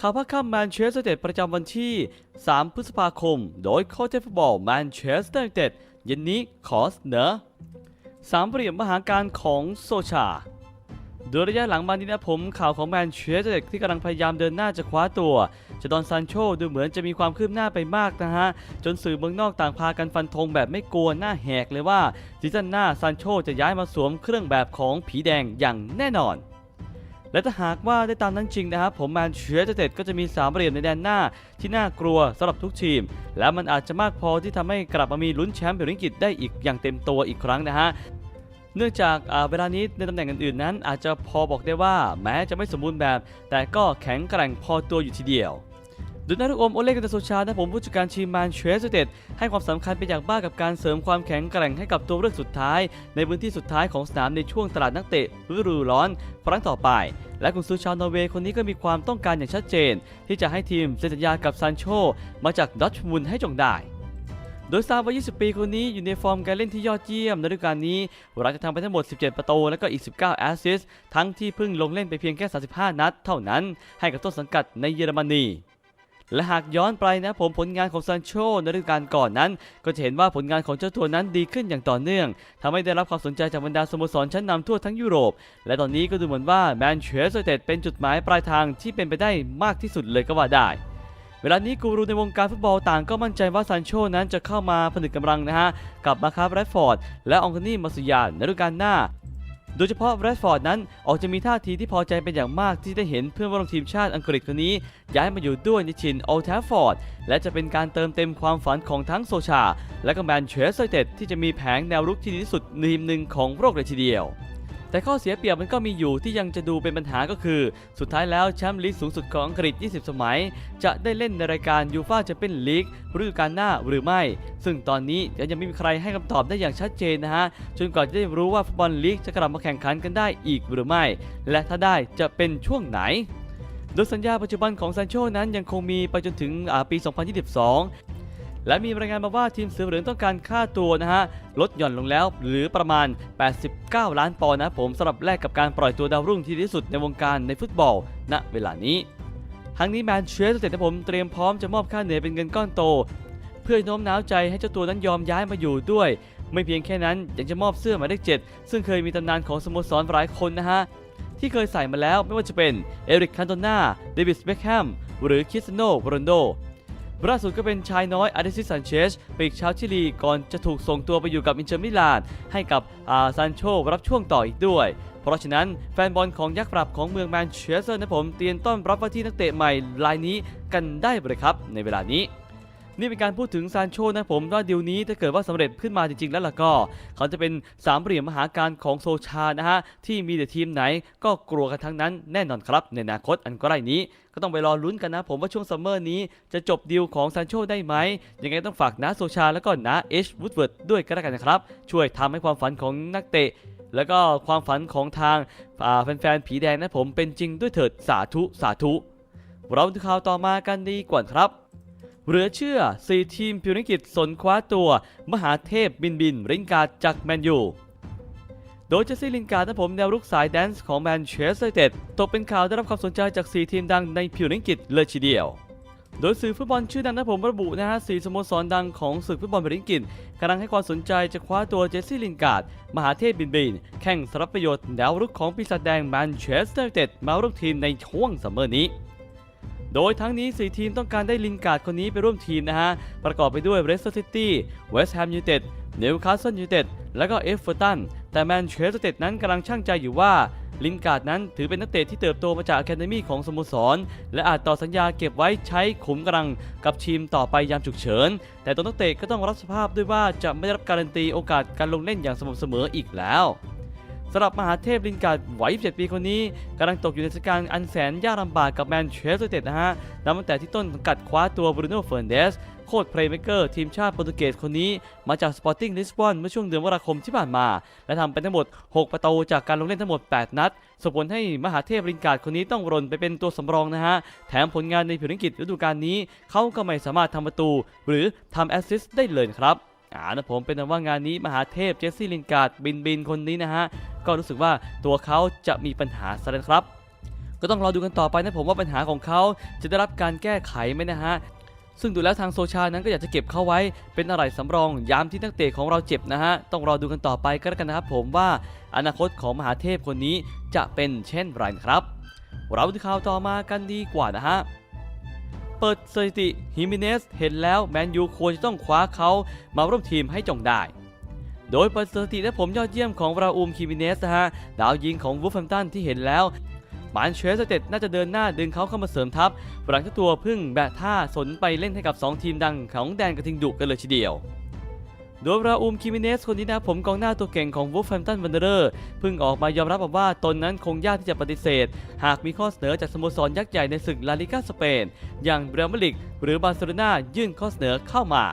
ข่าวภาคค่ำแมนเชสเตอร์เต็ดประจำวันที่ 3 พฤษภาคม โดยโค้ชฟุตบอลแมนเชสเตอร์เต็ดเย็นนี้ขอเสนอสามเหลี่ยมมหาการของโซชา โดยระยะหลังมานี้นะผมข่าวของแมนเชสเตอร์เต็ดที่กำลังพยายามเดินหน้าจะคว้าตัวจดอนซานโชดูเหมือนจะมีความคืบหน้าไปมากนะฮะ จนสื่อเมืองนอกต่างพากันฟันธงแบบไม่กลัวหน้าแหกเลยว่าซีซั่นหน้าซานโชจะย้ายมาสวมเครื่องแบบของผีแดงอย่างแน่นอน และถ้าหากว่าได้ตามนั้นจริงนะครับ ผมแมนเชสเตอร์ยูไนเต็ดก็จะมีสามเหรียญในแดนหน้าที่น่ากลัวสำหรับทุกทีม และมันอาจจะมากพอที่ทำให้กลับมามีลุ้นแชมป์เปี้ยนลิงกิตได้อีกอย่างเต็มตัวอีกครั้งนะฮะเนื่องจากอ่าเวลานี้ในตำแหน่งอื่นๆนั้น อาจจะพอบอกได้ว่าแม้จะไม่สมบูรณ์แบบ แต่ก็แข็งแกร่งพอตัวอยู่ทีเดียว โดยนายลูกอมโอเล่กันตโซชานะผมผู้จัดการทีมแมนเชสเตอร์ยูไนเต็ดให้ความสำคัญเป็นอย่างมากกับการเสริมความแข็งแกร่งให้กับตัวเลือกสุดท้าย ในพื้นที่สุดท้ายของสนามในช่วงตลาดนักเตะฤดูร้อนครั้งต่อไป และกุนซือชาวนอร์เวย์คนนี้ก็มีความต้องการอย่างชัดเจน ที่จะให้ทีมเซ็นสัญญากับซานโชมาจากดอทมุนให้จงได้โดยซาวัย20 ปีคนนี้อยู่ในฟอร์มการเล่นที่ยอดเยี่ยมในฤดูกาลนี้หลังจากทำไปทั้งหมด 17 ประตู และก็อีก 19 แอสซิสต์ทั้งที่เพิ่งลงเล่นไปเพียงแค่ 35 นัดเท่านั้น ให้กับต้นสังกัดในเยอรมนี และหากย้อนไปนะผมผลงานของซานโชในฤดูกาลก่อนนั้น ก็จะเห็นว่าผลงานของเจ้าตัวนั้นดีขึ้นอย่างต่อเนื่องทำให้ได้รับความสนใจจากบรรดาสโมสรชั้นนำทั่วทั้งยุโรป และตอนนี้ก็ดูเหมือนว่าแมนเชสเตอร์ยูไนเต็ดเป็นจุดหมายปลายทางที่เป็นไปได้มากที่สุดเลยก็ว่าได้เวลานี้กูรูในวงการฟุตบอลต่างก็มั่นใจว่าซานโชนั้นจะเข้ามาผนึกกำลังนะฮะ กับมาคาร์แรดฟอร์ด และองโทนี่มาสุยานในฤดูกาลหน้า โดยเฉพาะแรดฟอร์ดนั้นออกจะมีท่าทีที่พอใจเป็นอย่างมากที่ได้เห็นเพื่อนร่วมทีมชาติอังกฤษคนนี้ ย้ายมาอยู่ด้วยในชินโอลแทฟฟอร์ดและจะเป็นการเติมเต็มความฝันของทั้งโซชา และก็แมนเชสเตอร์เต็ดที่จะมีแผงแนวรุกที่ดีที่สุดทีมหนึ่งของโลกเลยทีเดียว แต่ข้อเสียเปรียบมันก็มีอยู่ที่ยังจะดูเป็นปัญหาก็คือ สุดท้ายแล้วแชมป์ลีกสูงสุดของอังกฤษ 20 สมัย จะได้เล่นในรายการยูฟาแชมเปี้ยนลีกฤดูกาลหน้าหรือไม่ ซึ่งตอนนี้ยังไม่มีใครให้คำตอบได้อย่างชัดเจนนะฮะ จนกว่าจะได้รู้ว่าฟุตบอลลีกจะกลับมาแข่งขันกันได้อีกหรือไม่ และถ้าได้จะเป็นช่วงไหนโดยสัญญาปัจจุบันของซานโชนั้นยังคงมีไปจนถึงอ่าปี 2022 และมีรายงานมาว่าทีมเสือเหลืองต้องการค่าตัวนะฮะลดหย่อนลงแล้วหรือประมาณ 89 ล้านปอนด์นะผมสำหรับแลกกับการปล่อยตัวดาวรุ่งที่ดีที่สุดในวงการในฟุตบอลณเวลานี้ทั้งนี้แมนเชสเตอร์ยูไนเต็ดนผมเตรียมพร้อมจะมอบค่าเหนื่อยเป็นเงินก้อนโต เพื่อโน้มน้าวใจให้เจ้าตัวนั้นยอมย้ายมาอยู่ด้วย ไม่เพียงแค่นั้นยังจะมอบเสื้อหมายเลข7ซึ่งเคยมีตำนานของสโมสรหลายคนนะฮะที่เคยใส่มาแล้วไม่ว่าจะเป็นเอริกคันโตนาเดวิดเบคแฮมหรือคริสโนโรนโด ล่าสุดก็เป็นชายน้อยอาเดซิสซันเชสปีกชาวชิลีก่อนจะถูกส่งตัวไปอยู่กับอินเตอร์มิลานให้กับอาซานโชรับช่วงต่ออีกด้วย เพราะฉะนั้นแฟนบอลของยักษ์ปรับของเมืองแมนเชสเตอร์นะผมเตรียมต้อนรับว่าที่นักเตะใหม่รายนี้กันได้เลยครับในเวลานี้ นี่เป็นการพูดถึงซานโชนะผมว่าดีลนี้ถ้าเกิดว่าสำเร็จขึ้นมาจริงๆ แล้วล่ะก็ เขาจะเป็นสามเหลี่ยมมหาการของโซชานะฮะที่มีแต่ทีมไหนก็กลัวกันทั้งนั้นแน่นอนครับ ในอนาคตอันใกล้นี้ก็ต้องไปรอลุ้นกันนะผมว่าช่วงซัมเมอร์นี้จะจบดีลของซานโชได้ไหมยังไงต้องฝากนะโซชาแล้วก็นะเอชวูดเวิร์ดด้วยก็แล้วกันนะครับ ช่วยทำให้ความฝันของนักเตะ แล้วก็ความฝันของทางแฟนๆผีแดงนะผมเป็นจริงด้วยเถิดสาธุสาธุ เราดูข่าวต่อมากันดีกว่าครับ เหลือเชื่อ 4 ทีมพิวนิกิจสนคว้าตัว มหาเทพบินบินริงการจากแมนยู โดยเจสซี่ลินการ์ดนผมแนวรุกสายแดนซ์ของแมนเชสเตอร์เต็ดตกเป็นข่าวได้รับความสนใจจาก 4 ทีมดังในพิวนิกิจเลยทีเดียวโดยสื่อฟุตบอลชื่อดังนะผมระบุนะฮะสี่สโมสรดังของศึกฟุตบอลพิวนิกิจกำลังให้ความสนใจจะคว้าตัวเจสซี่ลินการ์ดมหาเทพบินบิน แข่งสรับประโยชน์แนวรุกของปีศาจแดงแมนเชสเตอร์เต็ดมาร่วมทีมในช่วงซัมเมอร์นี้ โดยทั้งนี้ 4 ทีมต้องการได้ลินการ์ดคนนี้ไปร่วมทีมนะฮะ ประกอบไปด้วยเรสเตอร์ซิตี้เวสต์แฮมยูไนเต็ดนิวคาสเซิลยูไนเต็ดและก็เอฟเวอร์ตันแต่แมนเชสเตอร์ยูไนเต็ดนั้นกำลังช่างใจอยู่ว่าลินการ์ดนั้นถือเป็นนักเตะที่เติบโตมาจากอะคาเดมีของสโมสร และอาจต่อสัญญาเก็บไว้ใช้ขุมกำลังกับทีมต่อไปยามฉุกเฉิน แต่ตัวนักเตะก็ต้องรับสภาพด้วยว่าจะไม่ได้รับการันตีโอกาสการลงเล่นอย่างสม่ำเสมออีกแล้ว สำหรับมหาเทพลินการ์ดวัย 27 ปีคนนี้กำลังตกอยู่ในสถานการณ์อันแสนยากลำบากกับแมนเชสเตอร์ยูไนเต็ดนะฮะนับตั้งแต่ที่ต้นสังกัดคว้าตัวบรูโน่เฟอร์นเดสโค้ชเพลย์เมเกอร์ทีมชาติโปรตุเกสคนนี้ มาจากสปอร์ติ้งลิสบอนเมื่อช่วงเดือนมกราคมที่ผ่านมา และทำไปทั้งหมด 6 ประตูจากการลงเล่นทั้งหมด 8 นัดส่งผลให้มหาเทพลินการ์ดคนนี้ต้องรนไปเป็นตัวสำรองนะฮะ แถมผลงานในผิวนังกิจฤดูกาลนี้ เขาก็ไม่สามารถทำประตู หรือทำแอสซิสต์ได้เลยครับ อ่านะผมเป็นว่างานนี้มหาเทพเจสซี่ลินการ์ดบินบินคนนี้นะฮะ ก็รู้สึกว่าตัวเขาจะมีปัญหาซะแล้วครับ ก็ต้องรอดูกันต่อไปนะผมว่าปัญหาของเขาจะได้รับการแก้ไขไหมนะฮะซึ่งดูแล้วทางโซชานั้นก็อยากจะเก็บเข้าไว้เป็นอะไรสำรองยามที่นักเตะของเราเจ็บนะฮะ ต้องรอดูกันต่อไปก็แล้วกันนะครับผมว่าอนาคตของมหาเทพคนนี้จะเป็นเช่นไรนครับ เราดูข่าวต่อมากันดีกว่านะฮะ เปิดสถิติฮิมิเนสเห็นแล้วแมนยูควรจะต้องคว้าเขามาร่วมทีมให้จงได้ โดยเปิดสถิติและผมยอดเยี่ยมของราอูมคิมิเนสนะฮะดาวยิงของวูฟแฮมตันที่เห็นแล้วมานเชสเต็ดน่าจะเดินหน้าดึงเขาเข้ามาเสริมทัพหลังจากตัวพึ่งแบะท่าสนไปเล่นให้กับ 2 ทีมดังของแดนกระทิงดุกันเลยทีเดียว โดยราอูมคิมิเนสคนนี้นะผมกองหน้าตัวเก่งของวูฟแฮมตันวันเดอร์เพิ่งออกมายอมรับบอกว่าตนนั้นคงยากที่จะปฏิเสธ หากมีข้อเสนอจากสโมสรยักษ์ใหญ่ในศึกลาลิกาสเปน อย่างเบรอัลมาดริดหรือบาร์เซโลนายื่นข้อเสนอเข้ามา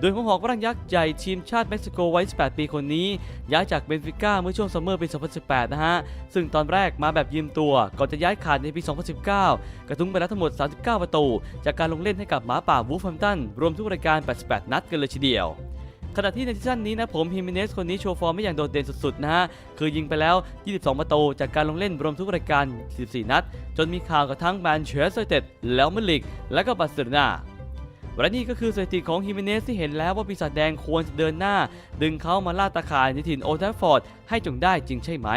โดยหัวหอกร่างยักษ์ใหญ่ทีมชาติเม็กซิโกวัย 18 ปีคนนี้ ย้ายจากเบนฟิก้าเมื่อช่วงซัมเมอร์ปี 2018 นะฮะ ซึ่งตอนแรกมาแบบยืมตัว ก่อนจะย้ายขาดในปี 2019 กระทุ้งไปแล้วทั้งหมด 39 ประตู จากการลงเล่นให้กับหมาป่าวูฟแฮมตัน รวมทุกรายการ 88 นัดกันเลยทีเดียว ขณะที่ในซีซั่นนี้นะผมฮิมิเนสคนนี้โชว์ฟอร์มไม่อย่างโดดเด่นสุดๆนะฮะ คือยิงไปแล้ว 22 ประตูจากการลงเล่นรวมทุกรายการ 14 นัด จนมีข่าวกับทั้งแมนเชสเตอร์เต็ดแล้วมาดริก และก็บาร์เซโลนาและนี่ก็คือสถิติของฮิเมเนสที่เห็นแล้วว่าปีศาจแดงควรจะเดินหน้า ดึงเขามาล่าตาข่ายในถิ่นโอทรฟฟอร์ดให้จงได้จริงใช่ไหม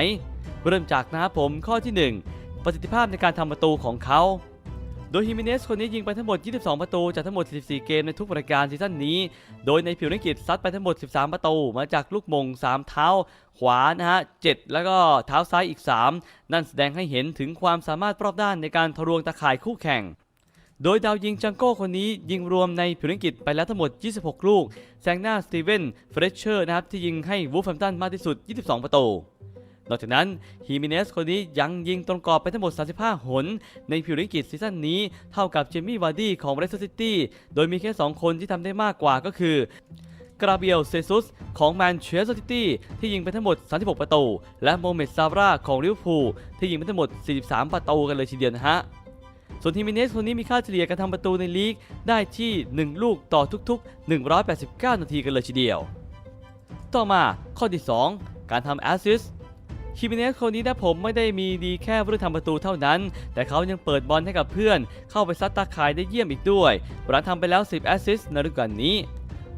เริ่มจากนะผมข้อที่ 1 ประสิทธิภาพในการทำประตูของเขา โดยฮิมเนสคนนี้ยิงไปทั้งหมด 22 ประตู จากทั้งหมด44เกมในทุกรายการซีซั่นนี้ โดยในผิวนักกิจซัดไปทั้งหมด 13 ประตู มาจากลูกมง 3 เท้าขวานะฮะ 7 แล้วก็เท้าซ้ายอีก 3 นั่นแสดงให้เห็นถึงความสามารถรอบด้านในการทะลวงตาข่ายคู่แข่งโดยดาวยิงจังโก้คนนี้ยิงรวมในผิวนักกิจไปแล้วทั้งหมด 26 ลูก แซงหน้าสตีเวนเฟรชเชอร์นะครับที่ยิงให้วูฟแฮมตันมากที่สุด 22 ประตู นอกจากนั้นฮิมิเนสคนนี้ยังยิงตรงกรอบไปทั้งหมด 35 หน ในผิวนักกิจซีซั่นนี้เท่ากับเจมี่วาร์ดี้ของเรสเตอร์ซิตี้โดยมีแค่ 2 คนที่ทำได้มากกว่าก็คือกราเบียลเซซุสของแมนเชสเตอร์ซิตี้ที่ยิงไปทั้งหมด 36 ประตู และโมเมดซาร่าของลิเวอร์พูลที่ยิงไปทั้งหมด 43 ประตูกันเลยทีเดียวนะฮะส่วนฮิมิเนสคนนี้มีค่าเฉลี่ยการทำประตูในลีกได้ที่ 1 ลูกต่อทุกๆ 189 นาทีกันเลยทีเดียว ต่อมาข้อที่ 2 การทำแอสซิสต์ ฮิมิเนสคนนี้นะผมไม่ได้มีดีแค่เรื่องทำประตูเท่านั้น แต่เขายังเปิดบอลให้กับเพื่อน เข้าไปซัดตาข่ายได้เยี่ยมอีกด้วยหลังทำไปแล้ว 10 แอสซิสต์ในฤดูกาลนี้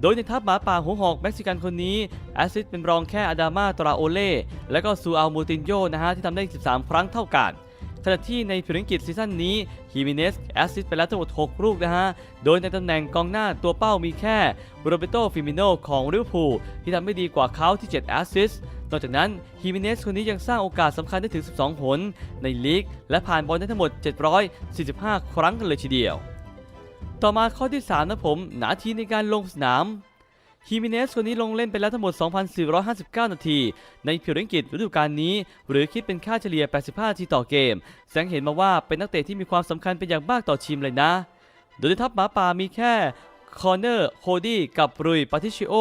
โดยในทัพหมาป่าหัวหอกเม็กซิกันคนนี้ แอสซิสต์เป็นรองแค่อาดามาตราโอเล่และก็ซูอัลมูตินโยนะฮะที่ทำได้ 13 ครั้งเท่ากันขณะที่ในผิวอังกฤษซีซั่นนี้ฮิมิเนสแอสซิสไปแล้วทั้งหมด 6 ลูกนะฮะ โดยในตำแหน่งกองหน้าตัวเป้ามีแค่โรเบโตฟิมิโนของลิเวอร์พูลที่ทำไม่ดีกว่าเขาที่ 7 แอสซิส นอกจากนั้นฮิมเนสคนนี้ยังสร้างโอกาสสำคัญได้ถึง 12 หน ในลีก และผ่านบอลได้ทั้งหมด 745 ครั้งกันเลยทีเดียว ต่อมาข้อที่ 3 นะผมหนาทีในการลงสนามฮิมิเนสคนนี้ลงเล่นไปแล้วทั้งหมด 2,459 นาที ในผิวอังกฤษฤดูกาลนี้ หรือคิดเป็นค่าเฉลี่ย 85 นาทีต่อเกม แสงเห็นมาว่าเป็นนักเตะที่มีความสำคัญเป็นอย่างมากต่อทีมเลยนะ โดยทัพหมาป่ามีแค่ คอร์เนอร์โคดี้กับรุยปาติชิโอ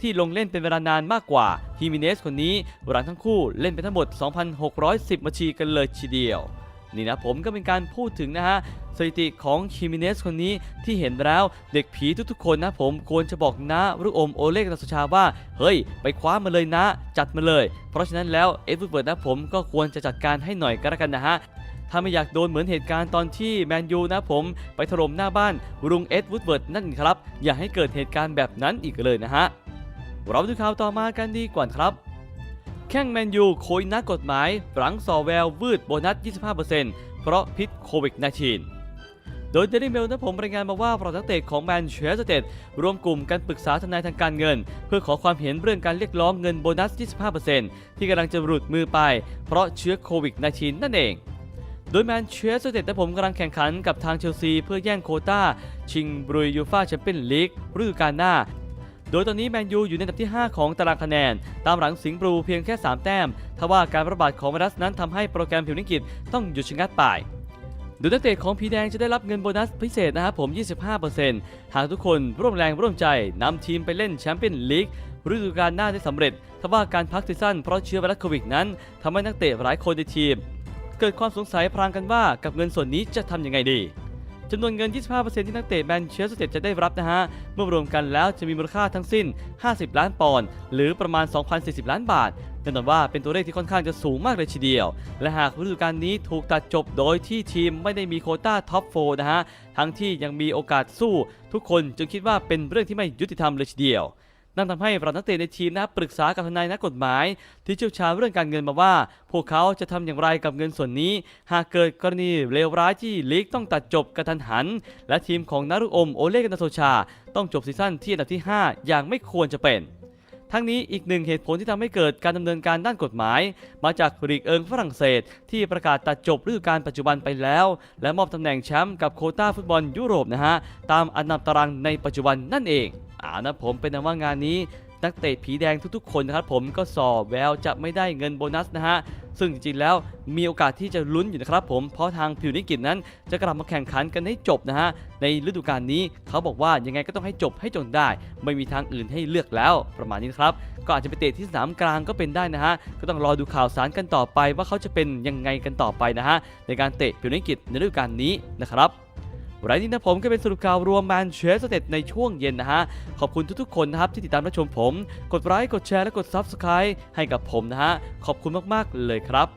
ที่ลงเล่นเป็นเวลานานมากกว่าฮิมิเนสคนนี้หลังทั้งคู่เล่นไปทั้งหมด 2,610นาทีกันเลยทีเดียว นี่นะผมก็เป็นการพูดถึงนะฮะสถิติของฮิมิเนสคนนี้ที่เห็นแล้วเด็กผีทุกๆคนนะผมควรจะบอกนะลูกอมโอเล็กนาสชาว่า เฮ้ย ไปคว้ามาเลยนะ จัดมาเลย เพราะฉะนั้นแล้วเอ็ดวูดเวิร์ดนะผมก็ควรจะจัดการให้หน่อยก็แล้วกันนะฮะ ถ้าไม่อยากโดนเหมือนเหตุการณ์ตอนที่แมนยูนะผมไปถล่มหน้าบ้านรุงเอ็ดวูดเวิร์ดนั่นครับ อย่าให้เกิดเหตุการณ์แบบนั้นอีกเลยนะฮะ เราดูข่าวต่อมากันดีกว่าครับ แข้งแมนยูโคยนักกฎหมาย หลังสอแวววืดโบนัส 25%เพราะพิษโควิด -19 โดยเดลิเมลนะผมรายงานมาว่าประนักเตะของแมนเชสเตอร์รวมกลุ่มกันปรึกษาทนายทางการเงิน เพื่อขอความเห็นเรื่องการเรียกร้องเงินโบนัส 25%ที่กำลังจะหลุดมือไป เพราะเชื้อโควิด -19 นั่นเอง โดยแมนเชสเตอร์และผมกำลังแข่งขันกับทางเชลซีเพื่อแย่งโคต้า ชิงบรุยยูฟาแชมเปี้ยนลีกฤดูกาลหน้า โดยตอนนี้แมนยูอยู่ในอันดับที่ 5 ของตารางคะแนน ตามหลังสิงห์บลูเพียงแค่ 3 แต้ม ทว่าการระบาดของไวรัสนั้นทำให้โปรแกรมผิวนิกิจต้องหยุดชะงักไปโดยนักเตะของผีแดงจะได้รับเงินโบนัสพิเศษนะครับผม 25%หากทุกคนร่วมแรงร่วมใจนำทีมไปเล่นแชมเปี้ยนลีกฤดูกาลหน้าได้สำเร็จทว่าการพักซีซั่นเพราะเชื้อไวรัสโควิดนั้นทำให้นักเตะหลายคนในทีม เกิดความสงสัยพรางกันว่ากับเงินส่วนนี้จะทำยังไงดีจำนวนเงิน 25%ที่นักเตะแมนเชสเตอร์จะได้รับนะฮะ เมื่อรวมกันแล้วจะมีมูลค่าทั้งสิ้น 50 ล้านปอนด์หรือประมาณ 2,040 ล้านบาทแน่นอนว่าเป็นตัวเลขที่ค่อนข้างจะสูงมากเลยทีเดียว และหากฤดูกาลนี้ถูกตัดจบโดยที่ทีมไม่ได้มีโคต้าท็อปโฟนะฮะ ทั้งที่ยังมีโอกาสสู้ ทุกคนจึงคิดว่าเป็นเรื่องที่ไม่ยุติธรรมเลยทีเดียว นั่นทำให้เรานักเตะในทีมนะปรึกษากับทนายนักกฎหมาย ที่เชี่ยวชาญเรื่องการเงินมาว่า พวกเขาจะทำอย่างไรกับเงินส่วนนี้ หากเกิดกรณีเลวร้ายที่ลีกต้องตัดจบกระทันหัน และทีมของนารุอมโอเล่กันนาโซชา ต้องจบซีซั่นที่อันดับที่ 5 อย่างไม่ควรจะเป็นทั้งนี้อีกหนึ่งเหตุผลที่ทำให้เกิดการดำเนินการด้านกฎหมาย มาจากลีกเอิงฝรั่งเศส ที่ประกาศตัดจบฤดูกาลปัจจุบันไปแล้ว และมอบตำแหน่งแชมป์กับโคต้าฟุตบอลยุโรปนะฮะ ตามอันดับตารางในปัจจุบันนั่นเองานะผมเป็นนว่างานนี้นักเตะผีแดงทุกๆคนนะครับผมก็สอบแววจะไม่ได้เงินโบนัสนะฮะซึ่งจริงๆแล้วมีโอกาสที่จะลุ้นอยู่นะครับผมเพราะทางพิวนิกิจนั้นจะกลับมาแข่งขันกันให้จบนะฮะในฤดูกาลนี้เขาบอกว่ายังไงก็ต้องให้จบให้จนได้ ไม่มีทางอื่นให้เลือกแล้วประมาณนี้นครับก็อาจจะไปเตะที่สนามกลางก็เป็นได้นะฮะก็ต้องรอดูข่าวสารกันต่อไปว่าเขาจะเป็นยังไงกันต่อไปนะฮะในการเตะพิวนิกิจในฤดูกาลนี้นะครับ รายนี้นะผมก็เป็นสรุปข่าวรวมแมนเชสเตเดตในช่วงเย็นนะฮะ ขอบคุณทุกๆคนนะครับที่ติดตามรับชมผม กดไลค์กดแชร์และกด Subscribe ให้กับผมนะฮะ ขอบคุณมากๆเลยครับ